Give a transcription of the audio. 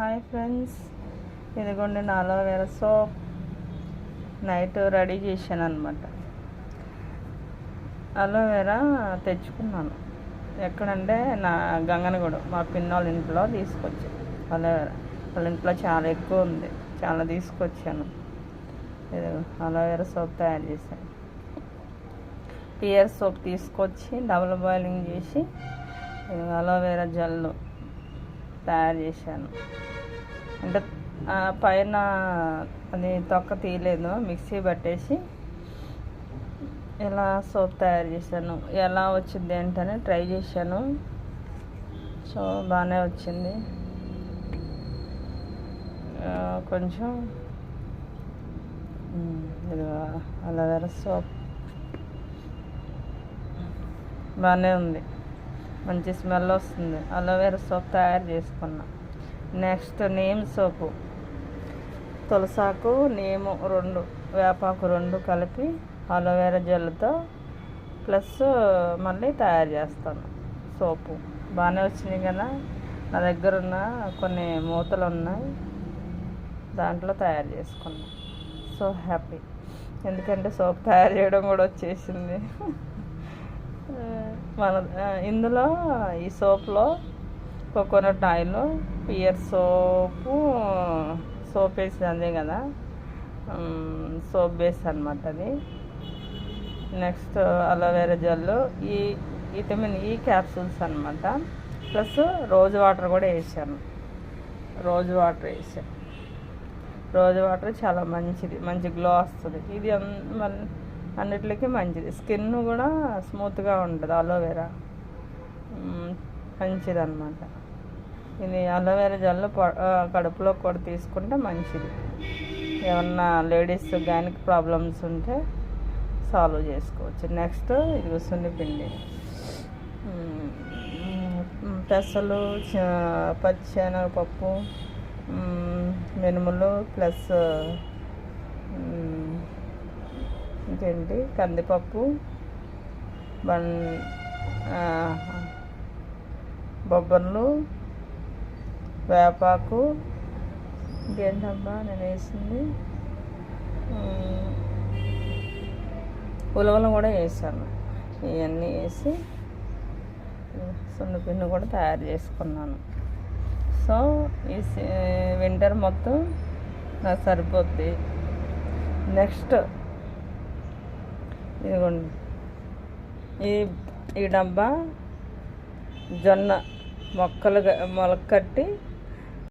Hi friends ఇదిగోండి నా aloe vera soap night ready చేశాను అనమాట అలోవేరా తెచ్చుకున్నాను. ఎక్కడంటే నా గంగనగూడ మా పిన్నోళ్ళ ఇంట్లో తీసుకొచ్చి. అలోవేరా వాళ్ళ ఇంట్లో చాలా ఎక్కువ ఉంది. చాలా తీసుకొచ్చాను. ఇది అలోవేరా సోప్ తయారు చేశాను. పియర్ సోప్ తీసుకొచ్చి డబుల్ బాయిలింగ్ చేసి అలోవేరా జల్లు. తయారు చేశాను. అంటే ఆ పైన అది తొక్క తీయలేదు మిక్సీ పట్టేసి ఇలా సోప్ తయారు చేశాను. ఎలా వచ్చింది ఏంటని ట్రై చేశాను. సో బాగానే వచ్చింది. కొంచెం ఉమ్, సోప్. బాగానే ఉంది. మంచి స్మెల్ వస్తుంది. అలోవేరా సోప్ తయారు చేసుకున్నా. Next name soap. తులసాకు నేము రెండు వేపాకు రెండు కలిపి అలోవేరా జెల్తో ప్లస్ మళ్ళీ తయారు చేస్తాను సోపు. బాగానే వచ్చినాయి కదా? నా దగ్గర ఉన్న కొన్ని మూతలు ఉన్నాయి. దాంట్లో తయారు చేసుకున్నాను సో హ్యాపీ. ఎందుకంటే సోప్ తయారు చేయడం కూడా వచ్చేసింది. మన ఇందులో ఈ సోప్లో coconut oil pear soap soap వేసి అందే కదా. సోప్ బేస్ అనమాట అది. నెక్స్ట్ అలోవేరా జెల్ ఈ విటమిన్ ఈ క్యాప్సూల్స్ అనమాట ప్లస్ రోజు వాటర్ కూడా వేసాను. రోజు వాటర్ వేసాను. రోజు వాటర్ చాలా మంచిది మంచి గ్లో వస్తుంది. ఇది అన్- అన్నిటికీ మంచిది. స్కిన్ కూడా స్మూత్గా ఉంటుంది అలోవెరా. మంచిది అనమాట ఇది అలోవెరా జల్లు కడుపులో కూడా తీసుకుంటే మంచిది. ఏమన్నా లేడీస్ గ్యానిక్ ప్రాబ్లమ్స్ ఉంటే సాల్వ్ చేసుకోవచ్చు. నెక్స్ట్ ఇది సున్ని పిండి. పెసలు చ- పచ్చెనగపప్పు మినుములు ప్లస్ మ్మ్, ఇంకేంటి? కందిపప్పు బన్ బొబ్బర్లు వేపాకు ఇంకేంటబ్బా నేను వేసింది? ఉలవలు కూడా వేసాను. ఇవన్నీ వేసి సున్నపిన్ను కూడా తయారు చేసుకున్నాను. సో ఈ సీ- వింటర్ మొత్తం నాకు సరిపోద్ది. నెక్స్ట్ ఇదిగోండి. ఈ ఈ డబ్బా జొన్న మొక్కలు మొలక కట్టి